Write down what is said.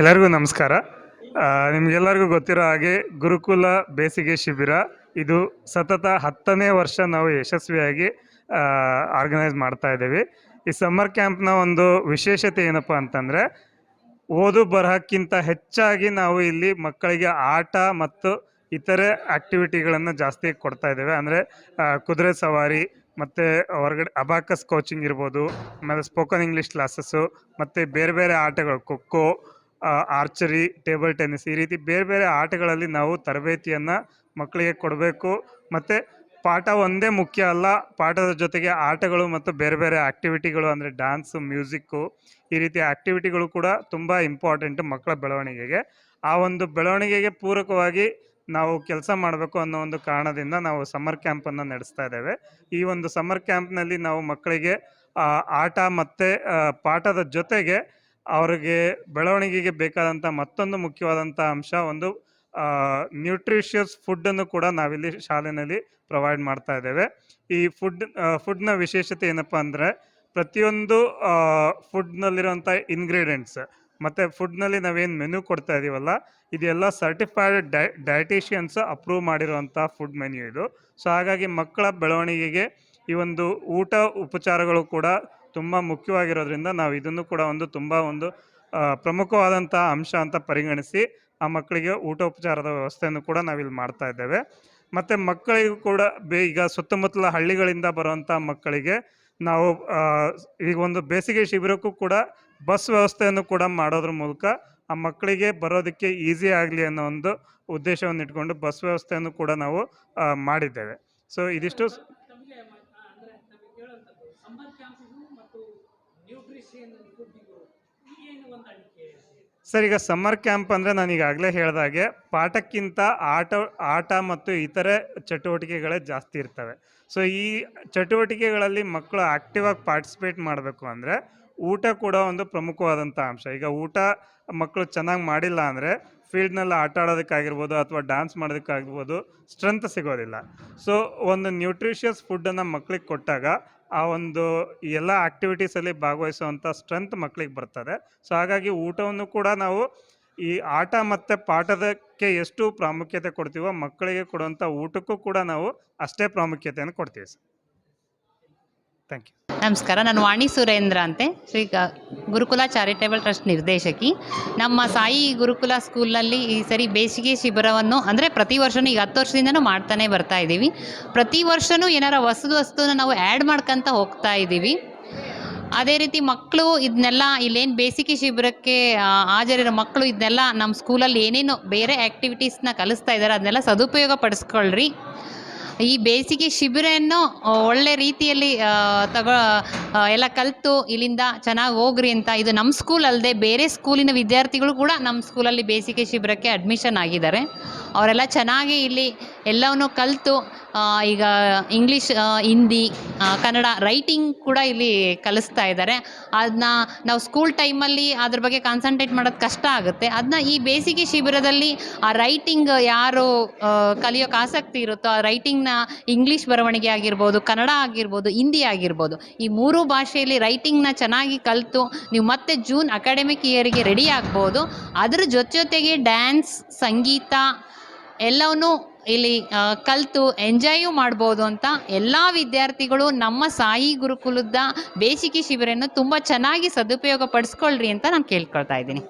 ಎಲ್ಲರಿಗೂ ನಮಸ್ಕಾರ. ನಿಮಗೆಲ್ಲರಿಗೂ ಗೊತ್ತಿರೋ ಹಾಗೆ ಗುರುಕುಲ ಬೇಸಿಗೆ ಶಿಬಿರ. ಇದು ಸತತ ಹತ್ತನೇ ವರ್ಷ ನಾವು ಯಶಸ್ವಿಯಾಗಿ ಆರ್ಗನೈಸ್ ಮಾಡ್ತಾ ಇದ್ದೀವಿ. ಈ ಸಮ್ಮರ್ ಕ್ಯಾಂಪ್ನ ಒಂದು ವಿಶೇಷತೆ ಏನಪ್ಪ ಅಂತಂದರೆ, ಓದು ಬರಹಕ್ಕಿಂತ ಹೆಚ್ಚಾಗಿ ನಾವು ಇಲ್ಲಿ ಮಕ್ಕಳಿಗೆ ಆಟ ಮತ್ತು ಇತರೆ ಆಕ್ಟಿವಿಟಿಗಳನ್ನು ಜಾಸ್ತಿ ಕೊಡ್ತಾ ಇದ್ದೇವೆ. ಅಂದರೆ ಕುದುರೆ ಸವಾರಿ, ಮತ್ತು ಹೊರಗಡೆ ಅಬಾಕಸ್ ಕೋಚಿಂಗ್ ಇರ್ಬೋದು, ಆಮೇಲೆ ಸ್ಪೋಕನ್ ಇಂಗ್ಲೀಷ್ ಕ್ಲಾಸಸ್ಸು ಮತ್ತು ಬೇರೆ ಬೇರೆ ಆಟಗಳು ಖೋಖೋ ಆರ್ಚರಿ, ಟೇಬಲ್ ಟೆನ್ನಿಸ್ ಈ ರೀತಿ ಬೇರೆ ಬೇರೆ ಆಟಗಳಲ್ಲಿ ನಾವು ತರಬೇತಿಯನ್ನು ಮಕ್ಕಳಿಗೆ ಕೊಡಬೇಕು. ಮತ್ತು ಪಾಠ ಒಂದೇ ಮುಖ್ಯ ಅಲ್ಲ, ಪಾಠದ ಜೊತೆಗೆ ಆಟಗಳು ಮತ್ತು ಬೇರೆ ಬೇರೆ ಆ್ಯಕ್ಟಿವಿಟಿಗಳು ಅಂದರೆ ಡ್ಯಾನ್ಸು, ಮ್ಯೂಸಿಕ್ಕು ಈ ರೀತಿ ಆ್ಯಕ್ಟಿವಿಟಿಗಳು ಕೂಡ ತುಂಬ ಇಂಪಾರ್ಟೆಂಟ್ ಮಕ್ಕಳ ಬೆಳವಣಿಗೆಗೆ. ಆ ಒಂದು ಬೆಳವಣಿಗೆಗೆ ಪೂರಕವಾಗಿ ನಾವು ಕೆಲಸ ಮಾಡಬೇಕು ಅನ್ನೋ ಒಂದು ಕಾರಣದಿಂದ ನಾವು ಸಮ್ಮರ್ ಕ್ಯಾಂಪನ್ನು ನಡೆಸ್ತಾ ಇದ್ದೇವೆ. ಈ ಒಂದು ಸಮ್ಮರ್ ಕ್ಯಾಂಪ್ನಲ್ಲಿ ನಾವು ಮಕ್ಕಳಿಗೆ ಆಟ ಮತ್ತು ಪಾಠದ ಜೊತೆಗೆ ಅವರಿಗೆ ಬೆಳವಣಿಗೆಗೆ ಬೇಕಾದಂಥ ಮತ್ತೊಂದು ಮುಖ್ಯವಾದಂಥ ಅಂಶ ಒಂದು ನ್ಯೂಟ್ರಿಷಿಯಸ್ ಫುಡ್ಡನ್ನು ಕೂಡ ನಾವಿಲ್ಲಿ ಶಾಲೆಯಲ್ಲಿ ಪ್ರೊವೈಡ್ ಮಾಡ್ತಾ ಇದ್ದೇವೆ. ಈ ಫುಡ್ ಫುಡ್ನ ವಿಶೇಷತೆ ಏನಪ್ಪ ಅಂದರೆ ಪ್ರತಿಯೊಂದು ಫುಡ್ನಲ್ಲಿರುವಂಥ ಇಂಗ್ರೀಡಿಯೆಂಟ್ಸ್ ಮತ್ತು ಫುಡ್ನಲ್ಲಿ ನಾವೇನು ಮೆನು ಕೊಡ್ತಾ ಇದ್ದೀವಲ್ಲ ಇದೆಲ್ಲ ಸರ್ಟಿಫೈಡ್ ಡೈ ಡಯಟಿಷಿಯನ್ಸ್ ಅಪ್ರೂವ್ ಮಾಡಿರುವಂಥ ಫುಡ್ ಮೆನ್ಯೂ ಇದು. ಸೊ ಹಾಗಾಗಿ ಮಕ್ಕಳ ಬೆಳವಣಿಗೆಗೆ ಈ ಒಂದು ಊಟ ಉಪಚಾರಗಳು ಕೂಡ ತುಂಬ ಮುಖ್ಯವಾಗಿರೋದ್ರಿಂದ ನಾವು ಇದನ್ನು ಕೂಡ ಒಂದು ತುಂಬ ಒಂದು ಪ್ರಮುಖವಾದಂಥ ಅಂಶ ಅಂತ ಪರಿಗಣಿಸಿ ಆ ಮಕ್ಕಳಿಗೆ ಊಟೋಪಚಾರದ ವ್ಯವಸ್ಥೆಯನ್ನು ಕೂಡ ನಾವಿಲ್ಲಿ ಮಾಡ್ತಾ ಇದ್ದೇವೆ. ಮತ್ತು ಮಕ್ಕಳಿಗೂ ಕೂಡ ಬೇ, ಈಗ ಸುತ್ತಮುತ್ತಲ ಹಳ್ಳಿಗಳಿಂದ ಬರುವಂಥ ಮಕ್ಕಳಿಗೆ ನಾವು ಈಗ ಒಂದು ಬೇಸಿಗೆ ಶಿಬಿರಕ್ಕೂ ಕೂಡ ಬಸ್ ವ್ಯವಸ್ಥೆಯನ್ನು ಕೂಡ ಮಾಡೋದ್ರ ಮೂಲಕ ಆ ಮಕ್ಕಳಿಗೆ ಬರೋದಕ್ಕೆ ಈಸಿ ಆಗಲಿ ಅನ್ನೋ ಒಂದು ಉದ್ದೇಶವನ್ನು ಇಟ್ಕೊಂಡು ಬಸ್ ವ್ಯವಸ್ಥೆಯನ್ನು ಕೂಡ ನಾವು ಮಾಡಿದ್ದೇವೆ. ಸೊ, ಇದಿಷ್ಟು ಸರ್, ಈಗ ಸಮ್ಮರ್ ಕ್ಯಾಂಪ್ ಅಂದರೆ ನಾನು ಈಗಾಗಲೇ ಹೇಳಿದಾಗೆ ಪಾಠಕ್ಕಿಂತ ಆಟ ಆಟ ಮತ್ತು ಇತರೆ ಚಟುವಟಿಕೆಗಳೇ ಜಾಸ್ತಿ ಇರ್ತವೆ. ಸೊ ಈ ಚಟುವಟಿಕೆಗಳಲ್ಲಿ ಮಕ್ಕಳು ಆ್ಯಕ್ಟಿವಾಗಿ ಪಾರ್ಟಿಸಿಪೇಟ್ ಮಾಡಬೇಕು ಅಂದರೆ ಊಟ ಕೂಡ ಒಂದು ಪ್ರಮುಖವಾದಂಥ ಅಂಶ. ಈಗ ಊಟ ಮಕ್ಕಳು ಚೆನ್ನಾಗಿ ಮಾಡಿಲ್ಲ ಅಂದರೆ ಫೀಲ್ಡ್ನಲ್ಲಿ ಆಟ ಆಡೋದಕ್ಕಾಗಿರ್ಬೋದು ಅಥವಾ ಡ್ಯಾನ್ಸ್ ಮಾಡೋದಕ್ಕಾಗಿರ್ಬೋದು ಸ್ಟ್ರೆಂತ್ ಸಿಗೋದಿಲ್ಲ. ಸೊ, ಒಂದು ನ್ಯೂಟ್ರಿಷಿಯಸ್ ಫುಡ್ಡನ್ನು ಮಕ್ಕಳಿಗೆ ಕೊಟ್ಟಾಗ ಆ ಒಂದು ಎಲ್ಲ ಆ್ಯಕ್ಟಿವಿಟೀಸಲ್ಲಿ ಭಾಗವಹಿಸುವಂಥ ಸ್ಟ್ರೆಂತ್ ಮಕ್ಕಳಿಗೆ ಬರ್ತದೆ. ಸೊ, ಹಾಗಾಗಿ ಊಟವನ್ನು ಕೂಡ ನಾವು ಈ ಆಟ ಮತ್ತು ಪಾಠದಕ್ಕೆ ಎಷ್ಟು ಪ್ರಾಮುಖ್ಯತೆ ಕೊಡ್ತೀವೋ ಮಕ್ಕಳಿಗೆ ಕೊಡುವಂಥ ಊಟಕ್ಕೂ ಕೂಡ ನಾವು ಅಷ್ಟೇ ಪ್ರಾಮುಖ್ಯತೆಯನ್ನು ಕೊಡ್ತೀವಿ ಸರ್. Thank you. ನಮಸ್ಕಾರ, ನಾನು ವಾಣಿ ಸುರೇಂದ್ರ ಅಂತೆ. ಶ್ರೀ ಗುರುಕುಲ ಚಾರಿಟೇಬಲ್ ಟ್ರಸ್ಟ್ ನಿರ್ದೇಶಕಿ. ನಮ್ಮ ಸಾಯಿ ಗುರುಕುಲ ಸ್ಕೂಲ್ನಲ್ಲಿ ಈ ಸರಿ ಬೇಸಿಗೆ ಶಿಬಿರವನ್ನು, ಅಂದರೆ ಪ್ರತಿ ವರ್ಷವೂ ಈಗ ಹತ್ತು ವರ್ಷದಿಂದನೂ ಮಾಡ್ತಾನೆ ಬರ್ತಾ ಇದ್ದೀವಿ. ಪ್ರತಿ ವರ್ಷವೂ ಏನಾರ ಹೊಸದು ವಸ್ತುನ ನಾವು ಆ್ಯಡ್ ಮಾಡ್ಕೊತ ಹೋಗ್ತಾ ಇದ್ದೀವಿ. ಅದೇ ರೀತಿ ಮಕ್ಕಳು ಇದನ್ನೆಲ್ಲ ಇಲ್ಲೇನು ಬೇಸಿಗೆ ಶಿಬಿರಕ್ಕೆ ಹಾಜರಿರೋ ಮಕ್ಕಳು ಇದನ್ನೆಲ್ಲ ನಮ್ಮ ಸ್ಕೂಲಲ್ಲಿ ಏನೇನು ಬೇರೆ ಆ್ಯಕ್ಟಿವಿಟೀಸ್ನ ಕಲಿಸ್ತಾ ಇದ್ದಾರೆ ಅದನ್ನೆಲ್ಲ ಸದುಪಯೋಗ ಪಡಿಸ್ಕೊಳ್ರಿ. ಈ ಬೇಸಿಗೆ ಶಿಬಿರವನ್ನು ಒಳ್ಳೆ ರೀತಿಯಲ್ಲಿ ತಗೋ ಎಲ್ಲ ಕಲಿತು ಇಲ್ಲಿಂದ ಚೆನ್ನಾಗಿ ಹೋಗ್ರಿ ಅಂತ. ಇದು ನಮ್ಮ ಸ್ಕೂಲ್ ಅಲ್ಲದೆ ಬೇರೆ ಸ್ಕೂಲಿನ ವಿದ್ಯಾರ್ಥಿಗಳು ಕೂಡ ನಮ್ಮ ಸ್ಕೂಲಲ್ಲಿ ಬೇಸಿಗೆ ಶಿಬಿರಕ್ಕೆ ಅಡ್ಮಿಷನ್ ಆಗಿದ್ದಾರೆ. ಅವರೆಲ್ಲ ಚೆನ್ನಾಗಿ ಇಲ್ಲಿ ಎಲ್ಲವನ್ನು ಕಲಿತು ಈಗ ಇಂಗ್ಲೀಷ್ ಹಿಂದಿ ಕನ್ನಡ ರೈಟಿಂಗ್ ಕೂಡ ಇಲ್ಲಿ ಕಲಿಸ್ತಾ ಇದ್ದಾರೆ. ಅದನ್ನ ನಾವು ಸ್ಕೂಲ್ ಟೈಮಲ್ಲಿ ಅದ್ರ ಬಗ್ಗೆ ಕಾನ್ಸಂಟ್ರೇಟ್ ಮಾಡೋದು ಕಷ್ಟ ಆಗುತ್ತೆ. ಅದನ್ನ ಈ ಬೇಸಿಗೆ ಶಿಬಿರದಲ್ಲಿ ಆ ರೈಟಿಂಗ್ ಯಾರು ಕಲಿಯೋಕೆ ಆಸಕ್ತಿ ಇರುತ್ತೋ ಆ ರೈಟಿಂಗ್ನ ಇಂಗ್ಲೀಷ್ ಬರವಣಿಗೆ ಆಗಿರ್ಬೋದು ಕನ್ನಡ ಆಗಿರ್ಬೋದು ಹಿಂದಿ ಆಗಿರ್ಬೋದು, ಈ ಮೂರು ಭಾಷೆಯಲ್ಲಿ ರೈಟಿಂಗ್ನ ಚೆನ್ನಾಗಿ ಕಲಿತು ನೀವು ಮತ್ತೆ ಜೂನ್ ಅಕಾಡೆಮಿಕ್ ಇಯರಿಗೆ ರೆಡಿ ಆಗ್ಬೋದು. ಅದ್ರ ಜೊತೆ ಜೊತೆಗೆ ಡ್ಯಾನ್ಸ್ ಸಂಗೀತ ಎಲ್ಲವನ್ನೂ ಇಲ್ಲಿ ಕಲಿತು ಎಂಜಾಯು ಮಾಡ್ಬೋದು ಅಂತ ಎಲ್ಲ ವಿದ್ಯಾರ್ಥಿಗಳು ನಮ್ಮ ಸಾಯಿ ಗುರುಕುಲದ ಬೇಸಿಗೆ ಶಿಬಿರನ್ನು ತುಂಬ ಚೆನ್ನಾಗಿ ಸದುಪಯೋಗ ಪಡಿಸ್ಕೊಳ್ರಿ ಅಂತ ನಾನು ಕೇಳ್ಕೊಳ್ತಾ ಇದ್ದೀನಿ.